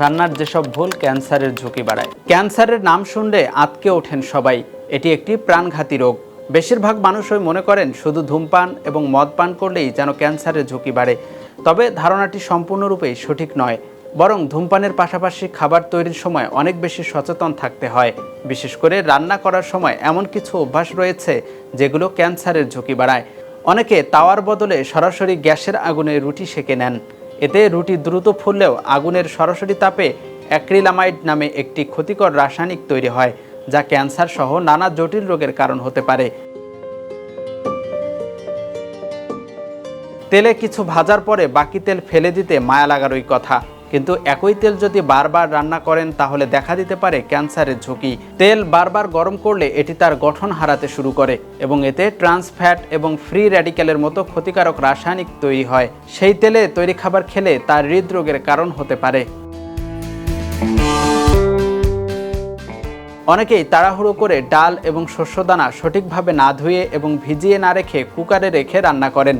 রান্নার যেসব ভুল ক্যান্সারের ঝুঁকি বাড়ায়। ক্যান্সারের নাম শুনলে আতকে ওঠেন সবাই। এটি একটি প্রাণঘাতী রোগ। বেশিরভাগ মানুষই মনে করেন শুধু ধূমপান এবং মদ পান করলেই যেন ক্যান্সারের ঝুঁকি বাড়ে। তবে ধারণাটি সম্পূর্ণরূপেই সঠিক নয়। বরং ধূমপানের পাশাপাশি খাবার তৈরির সময় অনেক বেশি সচেতন থাকতে হয়। বিশেষ করে রান্না করার সময় এমন কিছু অভ্যাস রয়েছে যেগুলো ক্যান্সারের ঝুঁকি বাড়ায়। অনেকে তাওয়ার বদলে সরাসরি গ্যাসের আগুনে রুটি সেঁকে নেন। এতে রুটি দ্রুত ফুললেও আগুনের সরাসরি তাপে অ্যাক্রিলামাইড নামে একটি ক্ষতিকর রাসায়নিক তৈরি হয়, যা ক্যান্সার সহ নানা জটিল রোগের কারণ হতে পারে। তেলে কিছু ভাজার পরে বাকি তেল ফেলে দিতে মায়া লাগার ওই কথা। কিন্তু একই তেল যদি বারবার রান্না করেন, তাহলে দেখা দিতে পারে ক্যান্সারের ঝুঁকি। তেল বারবার গরম করলে এটি তার গঠন হারাতে শুরু করে এবং এতে ট্রান্স ফ্যাট এবং ফ্রি র্যাডিক্যালের মতো ক্ষতিকারক রাসায়নিক তৈরি হয়। সেই তেলে তৈরি খাবার খেলে তার হৃদরোগের কারণ হতে পারে। অনেকেই তাড়াহুড়ো করে ডাল এবং শস্যদানা সঠিকভাবে না ধুয়ে এবং ভিজিয়ে না রেখে কুকারে রেখে রান্না করেন।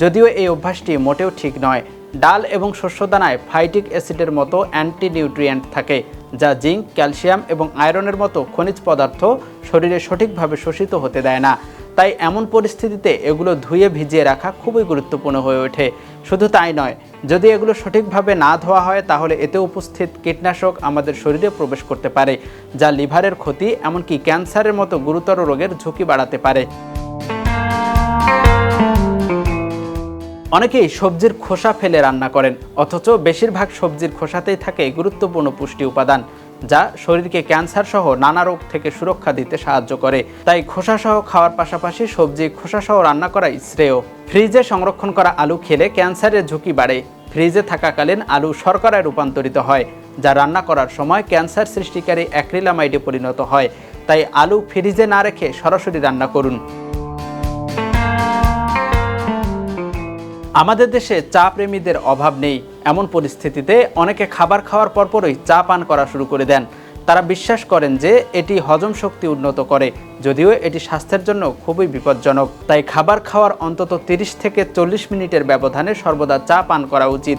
যদিও এই অভ্যাসটি মোটেও ঠিক নয়। ডাল এবং শস্যদানায় ফাইটিক অ্যাসিডের মতো অ্যান্টি নিউট্রিয়েন্ট থাকে, যা জিঙ্ক, ক্যালসিয়াম এবং আয়রনের মতো খনিজ পদার্থ শরীরে সঠিকভাবে শোষিত হতে দেয় না। তাই এমন পরিস্থিতিতে এগুলো ধুয়ে ভিজিয়ে রাখা খুবই গুরুত্বপূর্ণ হয়ে ওঠে। শুধু তাই নয়, যদি এগুলো সঠিকভাবে না ধোয়া হয়, তাহলে এতে উপস্থিত কীটনাশক আমাদের শরীরে প্রবেশ করতে পারে, যা লিভারের ক্ষতি এমনকি ক্যান্সারের মতো গুরুতর রোগের ঝুঁকি বাড়াতে পারে। অনেকেই সবজির খোসা ফেলে রান্না করেন, অথচ বেশিরভাগ সবজির খোসাতেই থাকে গুরুত্বপূর্ণ পুষ্টি উপাদান, যা শরীরকে ক্যান্সার সহ নানা রোগ থেকে সুরক্ষা দিতে সাহায্য করে। তাই খোসা সহ খাওয়ার পাশাপাশি সবজি খোসা সহ রান্না করাই শ্রেয়। ফ্রিজে সংরক্ষণ করা আলু খেলে ক্যান্সারের ঝুঁকি বাড়ে। ফ্রিজে থাকাকালীন আলু শর্করায় রূপান্তরিত হয়, যা রান্না করার সময় ক্যান্সার সৃষ্টিকারী অ্যাক্রিলামাইডে পরিণত হয়। তাই আলু ফ্রিজে না রেখে সরাসরি রান্না করুন। আমাদের দেশে চা প্রেমীদের অভাব নেই। এমন পরিস্থিতিতে অনেকে খাবার খাওয়ার পরপরই চা পান করা শুরু করে দেন। তারা বিশ্বাস করেন যে এটি হজম শক্তি উন্নত করে, যদিও এটি স্বাস্থ্যের জন্য খুবই বিপজ্জনক। তাই খাবার খাওয়ার অন্তত 30 থেকে চল্লিশ মিনিটের ব্যবধানে সর্বদা চা পান করা উচিত।